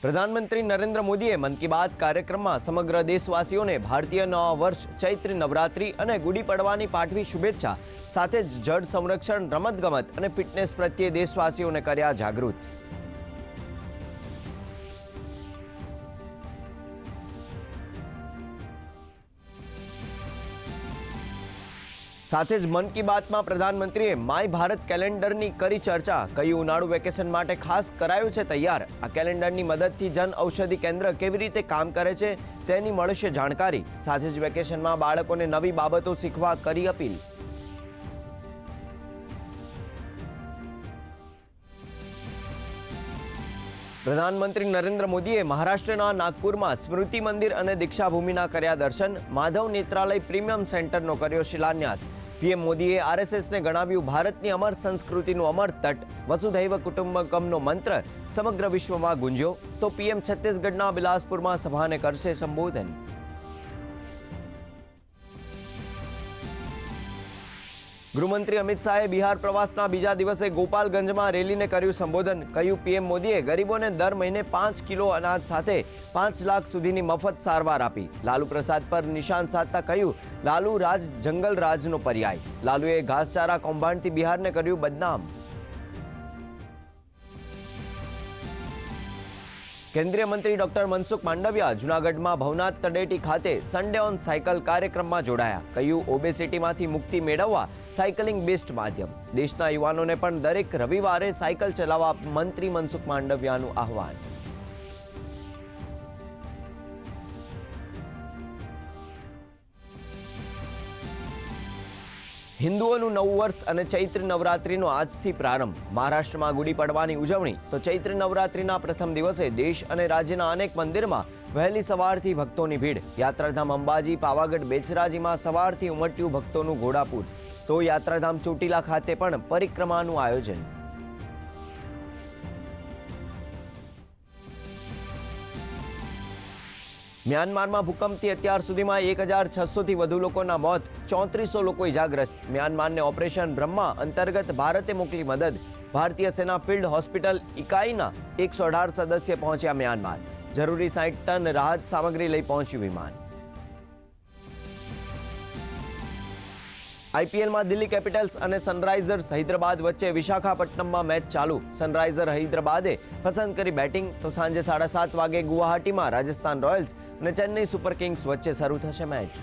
પ્રધાનમંત્રી નરેન્દ્ર મોદીએ મન કી બાત કાર્યક્રમમાં સમગ્ર દેશવાસીઓને ભારતીય નવા વર્ષ, ચૈત્ર નવરાત્રી અને ગુડી પડવાની પાઠવી શુભેચ્છા, સાથે જ જળ સંરક્ષણ, રમતગમત અને ફિટનેસ પ્રત્યે દેશવાસીઓને કર્યા જાગૃત. સાથે જ મન કી બાતમાં પ્રધાનમંત્રીએ માય ભારત કેલેન્ડરની કરી ચર્ચા. કયું ઉનાળુ વેકેશન માટે ખાસ કરાયું છે તૈયાર? આ કેલેન્ડરની મદદથી જન ઔષધિ કેન્દ્ર કેવી રીતે કામ કરે છે તેની મળશે જાણકારી. સાથે જ વેકેશનમાં બાળકોને નવી બાબતો શીખવા કરી અપીલ. પ્રધાનમંત્રી નરેન્દ્ર મોદીએ મહારાષ્ટ્રના નાગપુરમાં સ્મૃતિ મંદિર અને દીક્ષાભૂમિના કર્યા દર્શન, માધવ નેત્રાલય પ્રીમિયમ સેન્ટરનો કર્યો શિલાન્યાસ. પીએમ મોદીએ આરએસએસને ગણાવ્યું ભારતની અમર સંસ્કૃતિનું અમર તટ, વસુધૈવ કુટુંબકમનો મંત્ર સમગ્ર વિશ્વમાં ગુંજ્યો. તો પીએમ છત્તીસગઢના બિલાસપુરમાં સભાને કરશે સંબોધન. ગૃહમંત્રી અમિત શાહે બિહાર પ્રવાસના બીજા દિવસે ગોપાલગંજમાં રેલીને કર્યું સંબોધન. કહ્યું, પીએમ મોદીએ ગરીબોને દર મહિને પાંચ કિલો અનાજ સાથે પાંચ લાખ સુધીની મફત સારવાર આપી. લાલુ પ્રસાદ પર નિશાન સાધતા કહ્યું, લાલુ રાજ જંગલ રાજનો પર્યાય. લાલુએ ઘાસચારા કૌભાંડથી બિહારને કર્યું બદનામ. કેન્દ્રીય મંત્રી ડોક્ટર મનસુખ માંડવિયા જૂનાગઢમાં ભવનાથ તળેટી ખાતે સન્ડે ઓન સાયકલ કાર્યક્રમમાં જોડાયા. કહ્યું, ઓબેસિટીમાંથી મુક્તિ મેળવવા સાયકલિંગ બેસ્ટ માધ્યમ. દેશના યુવાનોને પણ દરેક રવિવારે સાયકલ ચલાવવા મંત્રી મનસુખ માંડવિયાનું આહવાન. હિન્દુઓનું નવું વર્ષ અને ચૈત્ર નવરાત્રિનો આજથી પ્રારંભ. મહારાષ્ટ્રમાં ગુડી પડવાની ઉજવણી. તો ચૈત્ર નવરાત્રિના પ્રથમ દિવસે દેશ અને રાજ્યના અનેક મંદિરમાં વહેલી સવારથી ભક્તોની ભીડ. યાત્રાધામ અંબાજી, પાવાગઢ, બેચરાજીમાં સવારથી ઉમટ્યું ભક્તોનું ઘોડાપૂર. તો યાત્રાધામ ચોટીલા ખાતે પણ પરિક્રમાનું આયોજન. મ્યાનમારમાં ભૂકંપથી અત્યાર સુધીમાં એક હજાર છસોથી વધુ લોકોના મોત, ચોત્રીસો લોકો ઇજાગ્રસ્ત. મ્યાનમારને ઓપરેશન બ્રહ્મા અંતર્ગત ભારતે મોકલી મદદ. ભારતીય સેના ફિલ્ડ હોસ્પિટલ ઇકાઈના એકસો અઢાર સદસ્ય પહોંચ્યા મ્યાનમાર. જરૂરી સાઠ ટન રાહત સામગ્રી લઈ પહોંચ્યું વિમાન. આઈપીએલમાં દિલ્હી કેપિટલ્સ અને સનરાઇઝર્સ હૈદરાબાદ વચ્ચે વિશાખાપટ્ટનમમાં મેચ ચાલુ. સનરાઇઝર હૈદરાબાદે પસંદ કરી બેટિંગ. તો સાંજે સાડા સાત વાગે ગુવાહાટીમાં રાજસ્થાન રોયલ્સ અને ચેન્નઈ સુપર કિંગ્સ વચ્ચે શરૂ થશે મેચ.